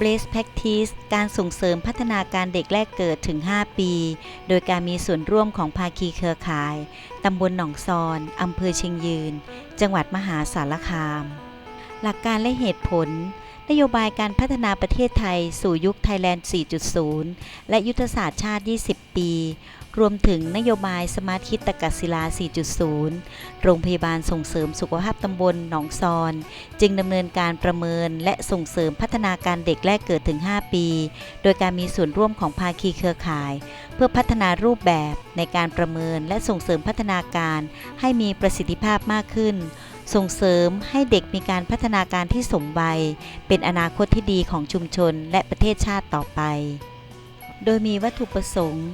b l a s e Practice การส่งเสริมพัฒนาการเด็กแรกเกิดถึง 5 ปี โดยการมีส่วนร่วมของภาคีเครือข่าย ตำบลหนองซอน อำเภอเชียงยืน จังหวัดมหาสารคาม หลักการและเหตุผล นโยบายการพัฒนาประเทศไทยสู่ยุคไทยแลนด์ 4.0 และยุทธศาสตร์ชาติ 20 ปี รวมถึงนโยบายสมาร์ทคิดตะกัศิลา 4.0 โรงพยาบาลส่งเสริมสุขภาพตำบลหนองซอน จึงดำเนินการประเมินและส่งเสริมพัฒนาการเด็กแรกเกิดถึง 5 ปี โดยการมีส่วนร่วมของภาคีเครือข่าย เพื่อพัฒนารูปแบบในการประเมินและส่งเสริมพัฒนาการให้มีประสิทธิภาพมากขึ้น ส่งเสริมให้เด็กมีการพัฒนาการที่สมวัย เป็นอนาคตที่ดีของชุมชนและประเทศชาติต่อไป โดยมีวัตถุประสงค์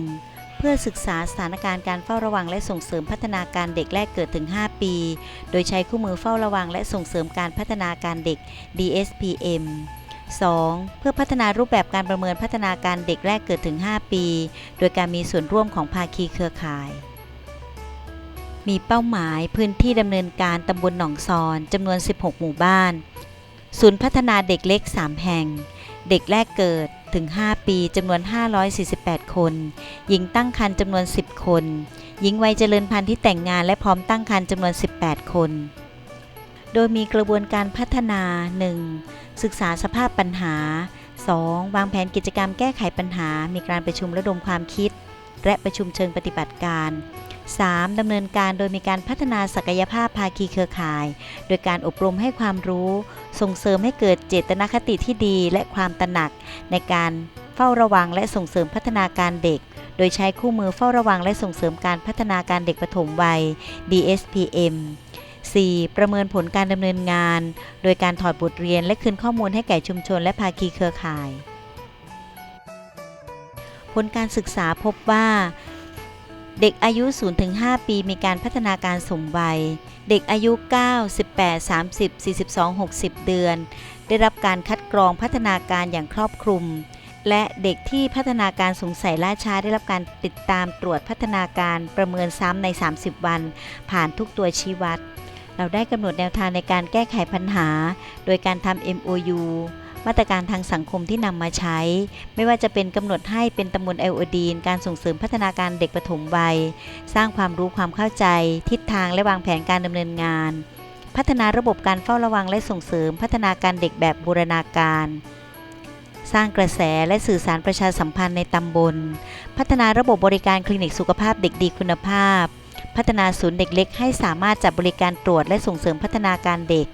1. เพื่อศึกษาสถานการณ์การเฝ้าระวังและส่งเสริมพัฒนาการเด็กแรกเกิดถึง 5 ปี โดยใช้คู่มือเฝ้าระวังและส่งเสริมการพัฒนาการเด็ก DSPM 2. เพื่อพัฒนารูปแบบการประเมินพัฒนาการเด็กแรกเกิดถึง 5 ปี โดยการมีส่วนร่วมของภาคีเครือข่าย มีเป้าหมายพื้นที่ดำเนินการตำบลหนองซอนจำนวน 16 หมู่บ้าน ศูนย์พัฒนาเด็กเล็ก 3 แห่ง เด็กแรกเกิดถึง 5 ปีจำนวน 548 คน หญิงตั้งครรภ์จำนวน 10 คน หญิงวัยเจริญพันธุ์ที่แต่งงานและพร้อมตั้งครรภ์จำนวน 18 คน โดยมีกระบวนการพัฒนา 1. ศึกษาสภาพปัญหา 2. วางแผนกิจกรรมแก้ไขปัญหา มีการประชุมระดมความคิด และประชุมเชิงปฏิบัติการ 3. ดำเนินการโดยมีการพัฒนาศักยภาพภาคีเครือข่าย โดยการอบรมให้ความรู้ ส่งเสริมให้เกิดเจตนาคติที่ดีและความตระหนัก ในการเฝ้าระวังและส่งเสริมพัฒนาการเด็ก โดยใช้คู่มือเฝ้าระวังและส่งเสริมการพัฒนาการเด็กปฐมวัย DSPM 4. ประเมินผลการดำเนินงาน โดยการถอดบทเรียนและคืนข้อมูลให้แก่ชุมชนและภาคีเครือข่าย ผลการศึกษาพบว่า เด็กอายุ 0-5 ปีมีการพัฒนาการสมวัย เด็กอายุ 9 18 30 42 60 เดือน ได้รับการคัดกรองพัฒนาการอย่างครอบคลุม และเด็กที่พัฒนาการสงสัยล่าช้าได้รับการติดตามตรวจพัฒนาการประเมินซ้ำใน 30 วัน ผ่านทุกตัวชี้วัด เราได้กำหนดแนวทางในการแก้ไขปัญหา โดยการทำ MOU มาตรการทางสังคมที่นำมาใช้ ไม่ว่าจะเป็นกำหนดให้เป็นตำบลไอโอดีน การส่งเสริมพัฒนาการเด็กปฐมวัย สร้างความรู้ความเข้าใจ ทิศทางและวางแผนการดำเนินงาน พัฒนาระบบการเฝ้าระวังและส่งเสริมพัฒนาการเด็กแบบบูรณาการ สร้างกระแสและสื่อสารประชาสัมพันธ์ในตำบล พัฒนาระบบบริการคลินิกสุขภาพเด็กดีคุณภาพ พัฒนาศูนย์เด็กเล็กให้สามารถจัดบริการตรวจและส่งเสริมพัฒนาการเด็ก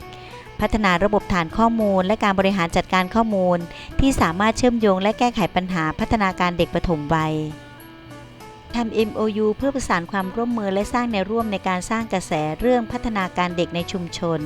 พัฒนาระบบฐานข้อมูล และการบริหารจัดการข้อมูล ที่สามารถเชื่อมโยงและแก้ไขปัญหาพัฒนาการเด็กปฐมวัยทำ MOU เพื่อประสานความร่วมมือและสร้างแนวร่วมในการสร้างกระแสเรื่องพัฒนาการเด็กในชุมชน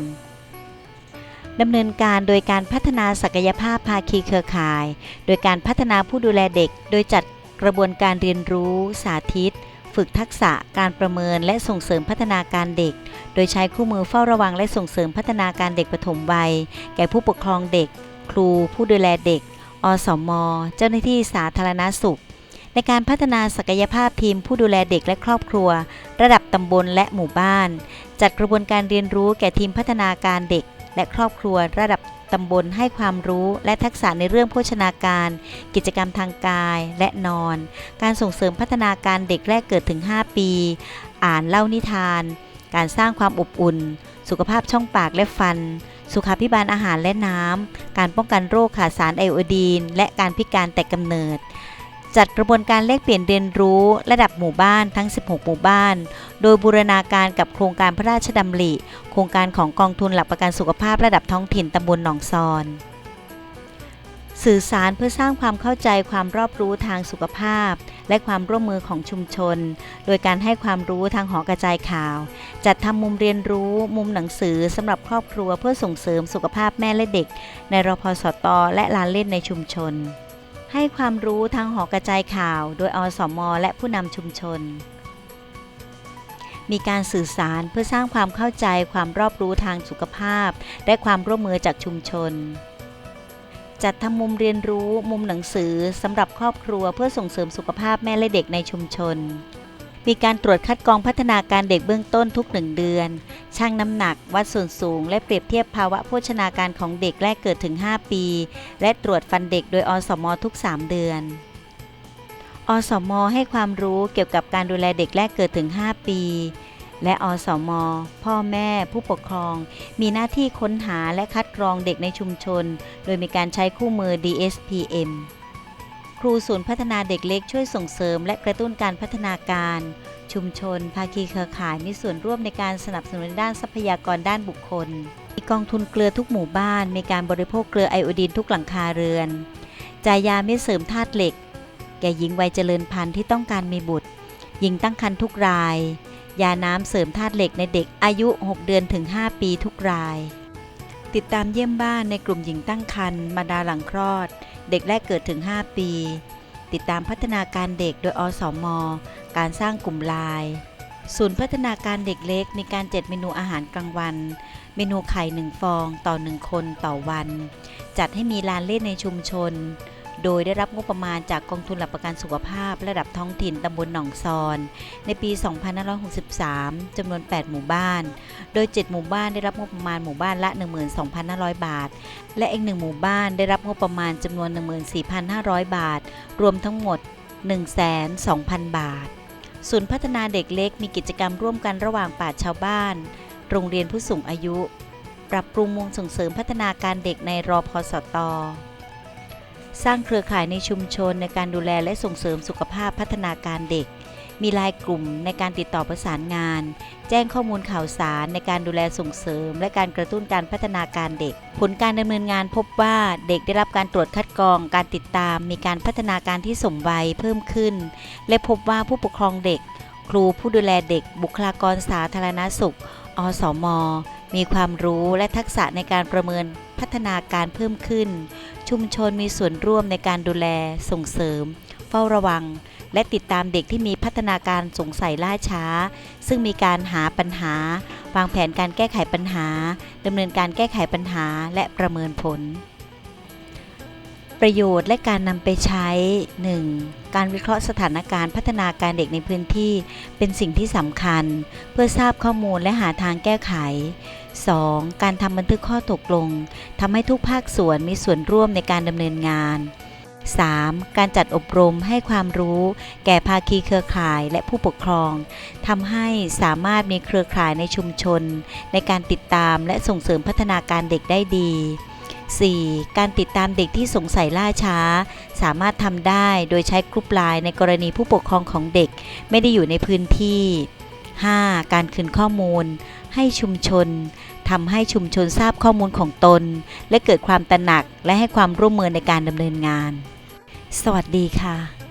ดำเนินการโดยการพัฒนาศักยภาพภาคีเครือข่าย โดยการพัฒนาผู้ดูแลเด็ก โดยจัดกระบวนการเรียนรู้ สาธิต ฝึกทักษะการประเมินและส่งเสริมพัฒนาการเด็ก โดยใช้คู่มือเฝ้าระวังและส่งเสริมพัฒนาการเด็กปฐมวัย แก่ผู้ปกครองเด็ก ครู ผู้ดูแลเด็ก อสม เจ้าหน้าที่สาธารณสุข ในการพัฒนาศักยภาพทีมผู้ดูแลเด็กและครอบครัว ระดับตำบลและหมู่บ้าน จัดกระบวนการเรียนรู้แก่ทีมพัฒนาการเด็ก และครอบครัวระดับ ตำบลให้ความรู้และทักษะในเรื่องโภชนาการ กิจกรรมทางกายและนอน การส่งเสริมพัฒนาการเด็กแรกเกิดถึง 5 ปี อ่านเล่านิทาน การสร้างความอบอุ่น สุขภาพช่องปากและฟัน สุขาพิบาลอาหารและน้ำ การป้องกันโรคขาดสารไอโอดีน และการพิการแต่กำเนิด จัดกระบวนการแลกเปลี่ยนเรียนรู้ระดับหมู่บ้านทั้ง 16 หมู่บ้าน โดยบูรณาการกับโครงการพระราชดำริ โครงการของกองทุนหลักประกันสุขภาพระดับท้องถิ่นตำบลหนองซอน สื่อสารเพื่อสร้างความเข้าใจความรอบรู้ทางสุขภาพ และความร่วมมือของชุมชน โดยการให้ความรู้ทางหอกระจายข่าว จัดทำมุมเรียนรู้ มุมหนังสือสำหรับครอบครัวเพื่อส่งเสริมสุขภาพแม่และเด็ก ในรพสตและลานเล่นในชุมชน ให้ความรู้ทางหอกระจายข่าว โดยอสม และผู้นำชุมชน มีการสื่อสารเพื่อสร้างความเข้าใจความรอบรู้ทางสุขภาพ และความร่วมมือจากชุมชน จัดทำมุมเรียนรู้มุมหนังสือสำหรับครอบครัวเพื่อส่งเสริมสุขภาพแม่และเด็กในชุมชน มีการตรวจคัดกรองพัฒนาการเด็กเบื้องต้นทุกหนึ่งเดือน ชั่งน้ำหนัก วัดส่วนสูง และเปรียบเทียบภาวะโภชนาการของเด็กแรกเกิดถึง 5 ปี และตรวจฟันเด็กโดยอสมทุก 3 เดือน อสมให้ความรู้เกี่ยวกับการดูแลเด็กแรกเกิดถึง 5 ปี และอสม พ่อแม่ ผู้ปกครอง มีหน้าที่ค้นหาและคัดกรองเด็กในชุมชน โดยมีการใช้คู่มือ DSPM ครูศูนย์พัฒนาเด็กเล็กช่วยส่งเสริม และกระตุ้นการพัฒนาการ ชุมชน ภาคีเครือข่ายมีส่วนร่วมในการสนับสนุนด้านทรัพยากรด้านบุคคลมีกองทุนเกลือทุกหมู่บ้าน มีการบริโภคเกลือไอโอดีนทุกหลังคาเรือนจ่ายยาเม็ดเสริมธาตุเหล็ก แก่หญิงวัยเจริญพันธุ์ที่ต้องการมีบุตร หญิงตั้งครรภ์ทุกราย ยาน้ำเสริมธาตุเหล็กในเด็กอายุ 6 เดือนถึง 5 ปีทุกราย ติดตามเยี่ยมบ้านในกลุ่มหญิงตั้งครรภ์มาดาหลังคลอด เด็กแรกเกิดถึง 5 ปี ติดตามพัฒนาการเด็กโดยอสมการสร้างกลุ่มลาย ศูนย์พัฒนาการเด็กเล็กมีการจัดเมนูอาหารกลางวัน เมนูไข่หนึ่งฟองต่อหนึ่งคนต่อวัน จัดให้มีลานเล่นในชุมชน โดยได้รับงบประมาณจากกองทุนหลักประกันสุขภาพ ระดับท้องถิ่นตำบลหนองซอน ในปี 2563 จำนวน 8 หมู่บ้าน โดย 7 หมู่บ้านได้รับงบประมาณหมู่บ้านละ 12,500 บาท และอีกหนึ่งหมู่บ้านได้รับงบประมาณจำนวน 14,500 บาท รวมทั้งหมด 1,200,000 บาท ศูนย์พัฒนาเด็กเล็กมีกิจกรรมร่วมกันระหว่างป่าชาวบ้าน โรงเรียนผู้สูงอายุ ปรับปรุงวงส่งเสริมพัฒนาการเด็กในรอพสต สร้างเครือข่ายในชุมชนในการดูแลและส่งเสริมสุขภาพพัฒนาการเด็ก มีลายกลุ่มในการติดต่อประสานงาน แจ้งข้อมูลข่าวสารในการดูแลส่งเสริม และการกระตุ้นการพัฒนาการเด็ก ผลการดำเนินงานพบว่าเด็กได้รับการตรวจคัดกรอง การติดตาม มีการพัฒนาการที่สมวัยเพิ่มขึ้น และพบว่าผู้ปกครองเด็ก ครูผู้ดูแลเด็ก บุคลากรสาธารณสุข อสมมีความรู้และทักษะในการประเมินพัฒนาการเพิ่มขึ้นชุมชนมีส่วนร่วมในการดูแล ส่งเสริม เฝ้าระวัง และติดตามเด็กที่มีพัฒนาการสงสัยล่าช้า ซึ่งมีการหาปัญหา วางแผนการแก้ไขปัญหาดำเนินการแก้ไขปัญหาและประเมินผล ประโยชน์และการนำไปใช้ 1. การวิเคราะห์สถานการณ์พัฒนาการเด็กในพื้นที่ เป็นสิ่งที่สำคัญ เพื่อทราบข้อมูลและหาทางแก้ไข 2. การทำบันทึกข้อตกลงทำให้ทุกภาคส่วนมีส่วนร่วมในการดำเนินงาน 3. การจัดอบรมให้ความรู้ แก่ภาคีเครือข่ายและผู้ปกครองทำให้สามารถมีเครือข่ายในชุมชน ในการติดตามและส่งเสริมพัฒนาการเด็กได้ดี 4. การติดตามเด็กที่สงสัยล่าช้า สามารถทำได้โดยใช้กรุ๊ปไลน์ในกรณีผู้ปกครองของเด็กไม่ได้อยู่ในพื้นที่ 5. การคืนข้อมูล ให้ชุมชนทำให้ชุมชนทราบข้อมูลของตน และเกิดความตระหนักและให้ความร่วมมือในการดำเนินงาน สวัสดีค่ะ